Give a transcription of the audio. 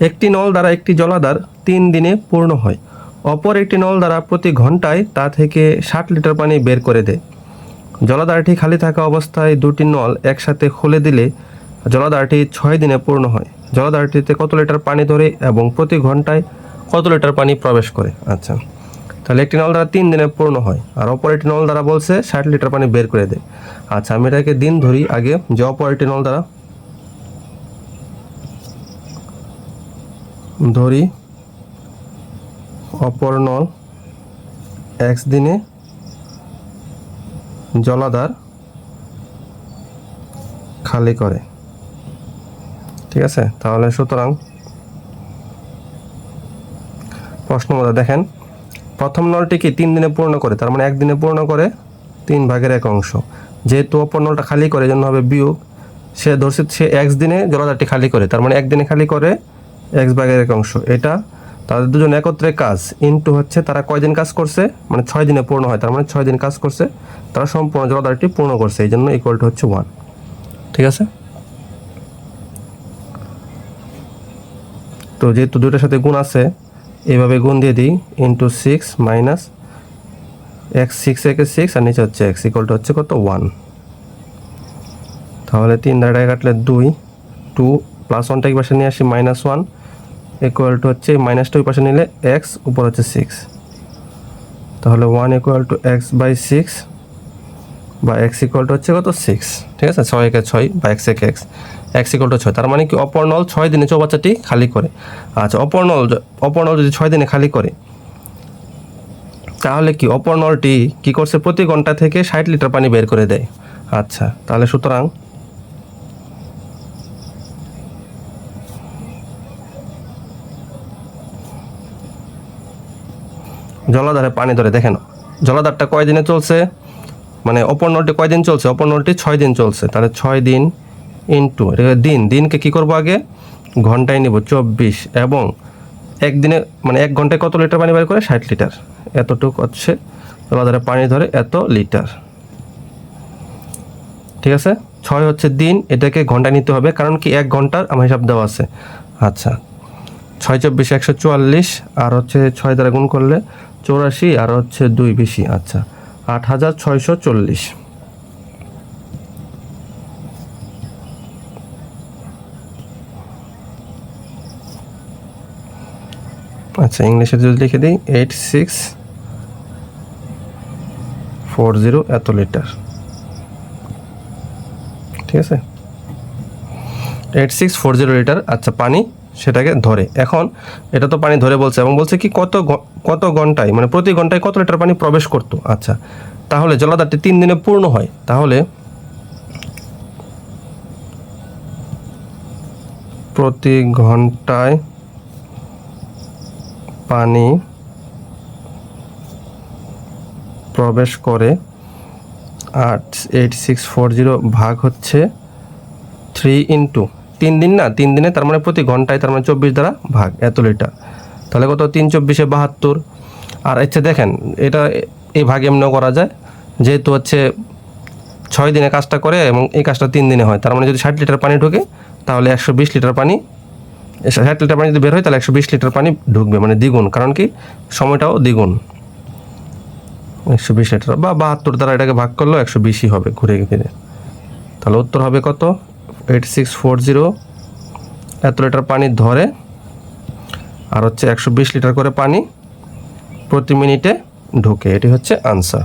একটি নল দ্বারা একটি জলাধার তিন দিনে পূর্ণ হয়। অপর একটি নল দ্বারা প্রতি ঘন্টায় তা থেকে ষাট লিটার পানি বের করে দেয়। জলাধারটি খালি থাকা অবস্থায় দুটি নল একসাথে খুলে দিলে জলাধারটি ছয় দিনে পূর্ণ হয়। জলাধারটিতে কত লিটার পানি ধরে এবং প্রতি ঘন্টায় কত লিটার পানি প্রবেশ করে? আচ্ছা তাহলে একটি নল দ্বারা তিন দিনে পূর্ণ হয় আর অপর একটি নল দ্বারা বলছে ষাট লিটার পানি বের করে দেয়। আচ্ছা আমি এটাকে দিন ধরি আগে যে অপর একটি নল দ্বারা ধরি, অপর নল এক্স দিনে জলাধার খালি করে। ঠিক আছে? তাহলে সুতরাং প্রশ্ন দেখেন, প্রথম নলটি কি তিন দিনে পূর্ণ করে? তার মানে একদিনে পূর্ণ করে তিন ভাগের এক অংশ। যেহেতু অপর নলটা খালি করে জন্য হবে বিয়োগ। সে ধরছে সে এক্স দিনে জলাধারটি খালি করে। তার মানে একদিনে খালি করে এক্স ভাগের এক অংশ। এটা তাদের দুজন একত্রে কাজ। ইনটু হচ্ছে তারা কয়দিন কাজ করছে? মানে ছয় দিনে পূর্ণ হয়। তার মানে ছয় দিন কাজ করছে। তারা সম্পূর্ণ জলাধারটি পূর্ণ করছে। এই জন্য ইকুয়ালটা হচ্ছে ওয়ান ঠিক আছে? তো যেহেতু দুটোর সাথে গুণ আছে এইভাবে গুণ দিয়ে দিই। Into six minus x six একে সিক্স আর নিচে হচ্ছে এক্স ইকুয়ালটা হচ্ছে কত? ওয়ান তাহলে তিন দাঁড়ায় কাটলে দুই টু প্লাস ওয়ানটা এই পাশে নিয়ে আসি মাইনাস ওয়ান ইকুয়াল টু হচ্ছে মাইনাসটা ওই পাশে নিলে এক্স উপর হচ্ছে সিক্স তাহলে one equal to x by six বা এক্স ইকুয়াল টু হচ্ছে কত? সিক্স ঠিক আছে? ছয় একে ছয় বা এক্স একে এক্স এক্স ইকুয়াল টু ছয়। তার মানে কি অপর নল ছয় দিনে চৌবাচ্চাটি খালি করে। আচ্ছা অপর নল অপর নল যদি ছয় দিনে খালি করে, তাহলে কি অপর নলটি কি করছে? প্রতি ঘণ্টা থেকে ষাট লিটার পানি বের করে দেয়। আচ্ছা তাহলে সুতরাং জলাধারে পানি ধরে, দেখেন। জলাধারটা কয়দিনে চলছে? মানে অপর নলটি কয়দিন চলছে? অপর নলটি ছয় দিন চলছে। তাহলে ছয় দিন ইন্টু দিন। দিনকে কি করব আগে? ঘন্টায় নিব, চব্বিশ। এবং একদিনে মানে এক ঘন্টায় কত লিটার পানি বের করে? ষাট লিটার। এতটুকু হচ্ছে জলাধারে পানি ধরে এত লিটার। ঠিক আছে? ছয় হচ্ছে দিন, এটাকে ঘণ্টা নিতে হবে। কারণ কি এক ঘণ্টার আমার হিসাব দেওয়া আছে। আচ্ছা ছয় চব্বিশ, একশো চুয়াল্লিশ, আর হচ্ছে ছয় দ্বারা গুণ করলে চৌরাশি আর হচ্ছে দুই বেশি আচ্ছা। আট হাজার ছয়শো চল্লিশ। আচ্ছা ইংলিশে যদি লিখে দিই, এইট সিক্স ফোর জিরো এত লিটার। ঠিক আছে? Eight six four zero litre আচ্ছা পানি? সেটাকে ধরে। এখন এটা তো পানি ধরে বলছে এবং বলছে কি কত কত ঘন্টায় মানে প্রতি ঘন্টায় কত লিটার পানি প্রবেশ করতো? আচ্ছা তাহলে জলাধারটি তিন দিনে পূর্ণ হয়। তাহলে প্রতি ঘন্টায় পানি প্রবেশ করে আট এইট সিক্স ফোর জিরো ভাগ হচ্ছে থ্রি ইন্টু তিন দিন না, তিন দিনে তার মানে প্রতি ঘন্টায় তার মানে চব্বিশ দ্বারা ভাগ এত লিটার। তাহলে কত? তিন চব্বিশে বাহাত্তর। আর আচ্ছা দেখেন, এটা এই ভাগ এমনিও করা যায়। যেহেতু হচ্ছে ছয় দিনে কাজটা করে এবং এই কাজটা তিন দিনে হয়, তার মানে যদি ষাট লিটার পানি ঢোকে, তাহলে একশো বিশ লিটার পানি ষাট লিটার পানি যদি বের হয়, তাহলে একশো বিশ লিটার পানি ঢুকবে মানে দ্বিগুণ। কারণ কি? সময়টাও দ্বিগুণ। একশো বিশ লিটার বা বাহাত্তর দ্বারা এটাকে ভাগ করলেও একশো বিশই হবে ঘুরে ফিরে তাহলে উত্তর হবে কত? এইট সিক্স ফোর জিরো এত লিটার পানি ধরে, আর হচ্ছে একশো বিশ লিটার করে পানি প্রতি মিনিটে ঢোকে, এটি হচ্ছে আনসার